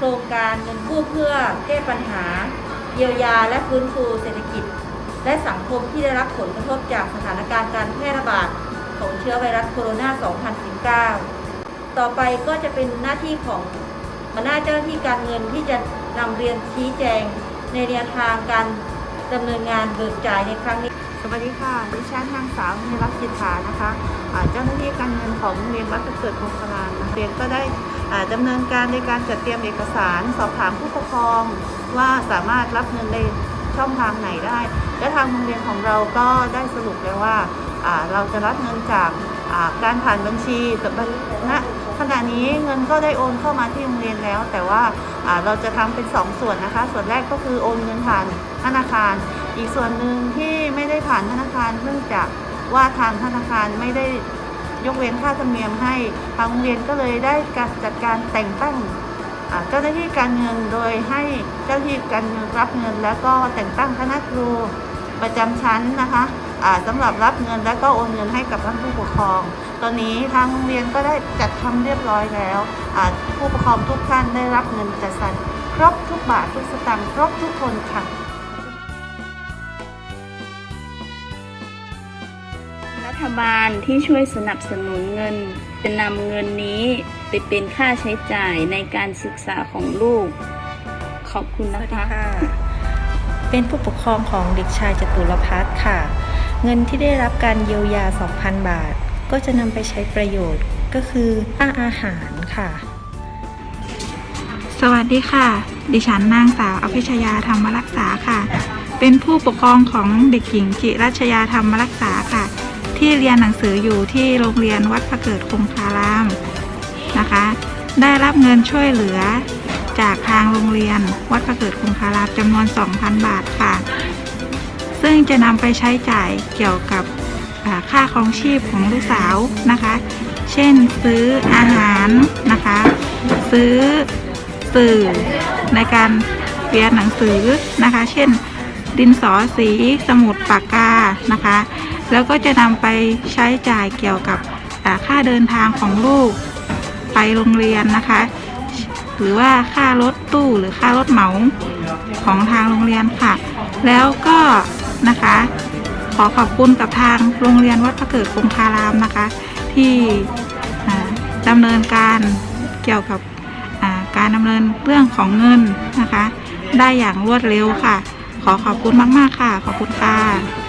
ครงการเงินกู้เพื่อแก้ปัญหา เยียวยาและฟื้นฟูเศรษฐกิจ และสังคมที่ได้รับผลกระทบจากสถานการณ์การแพร่ระบาดของเชื้อไวรัสโคโรนา 2019 ต่อไปก็จะเป็นหน้าที่ของหัวหน้าเจ้าหน้าที่การเงินที่จะนำเรียนชี้แจง ในแนวทางการดำเนินงานเบิกจ่ายในครั้งนี้ สวัสดีค่ะ ดิฉันนางสาวนิรักจิตฐานะคะ เจ้าหน้าที่การเงินของโรงเรียนวัดประเกิดโคงคารามนะ เรียนก็ได้อ่าดำเนินการในการจัดเตรียมเอกสาร สอบถามผู้ปกครองว่าสามารถรับเงินในช่องทางไหนได้ และทางโรงเรียนของเราก็ได้สรุปแล้วว่าเราจะรับเงินจากการผ่านบัญชีแต่บัญณขณะนี้เงินก็ได้โอนเข้ามาที่โรงเรียนแล้ว แต่ว่าเราจะทำเป็นสองส่วนนะคะ ส่วนแรกก็คือโอนเงินผ่านธนาคาร อีกส่วนหนึ่งที่ไม่ได้ผ่านธนาคารเนื่องจากว่าทางธนาคารไม่ได้ ยกเว้นค่าธรรมเนียมให้ทางโรงเรียนก็เลยได้การจัดการแต่งตั้งเจ้าหน้าที่การเงินโดยให้เจ้าหน้าที่การเงินรับเงิน แล้วก็แต่งตั้งคณะครูประจำชั้นนะคะอ่าสำหรับรับเงินและก็โอนเงินให้กับท่านผู้ปกครอง ตอนนี้ทางโรงเรียนก็ได้จัดทำเรียบร้อยแล้ว ผู้ปกครองทุกท่านได้รับเงินจัดสรรครบทุกบาททุกสตางค์ครบทุกคนค่ะ รัฐบาลที่ช่วยสนับสนุนเงิน จะนำเงินนี้ไปเป็นค่าใช้จ่ายในการศึกษาของลูก ขอบคุณสนะวัสดีคะค่ะเป็นผู้ปกครองของเด็กชายจตุรพัฒน์ค่ะ เงินที่ได้รับการเยียวยา 2,000 บาท ก็จะนำไปใช้ประโยชน์ก็คือค่าอาหารค่ะ สวัสดีค่ะ ดิฉันนางสาวอภิชยาธรรมรักษาค่ะ เป็นผู้ปกครองของเด็กหญิงจิรัชยาธรรมรักษาค่ะ ที่เรียนหนังสืออยู่ที่โรงเรียนวัดพระเกิดคงคารามนะคะ ได้รับเงินช่วยเหลือจากทางโรงเรียนวัดพระเกิดคงคารามจำนวน 2,000 บาทค่ะ ซึ่งจะนำไปใช้จ่ายเกี่ยวกับค่าครองชีพของลูกสาวนะคะ เช่นซื้ออาหารนะคะ ซื้อสื่อในการเรียนหนังสือนะคะ เช่นดินสอสีสมุดปากกานะคะ แล้วก็จะนำไปใช้จ่ายเกี่ยวกับค่าเดินทางของลูกไปโรงเรียนนะคะ หรือว่าค่ารถตู้หรือค่ารถเหมาของทางโรงเรียนค่ะ แล้วก็นะคะ ขอขอบคุณกับทางโรงเรียนวัดพระเกิดคงคารามนะคะ ที่ดำเนินการเกี่ยวกับการดำเนินเรื่องของเงินนะคะ ได้อย่างรวดเร็วค่ะ ขอขอบคุณมาก ๆ ค่ะ ขอบคุณค่ะ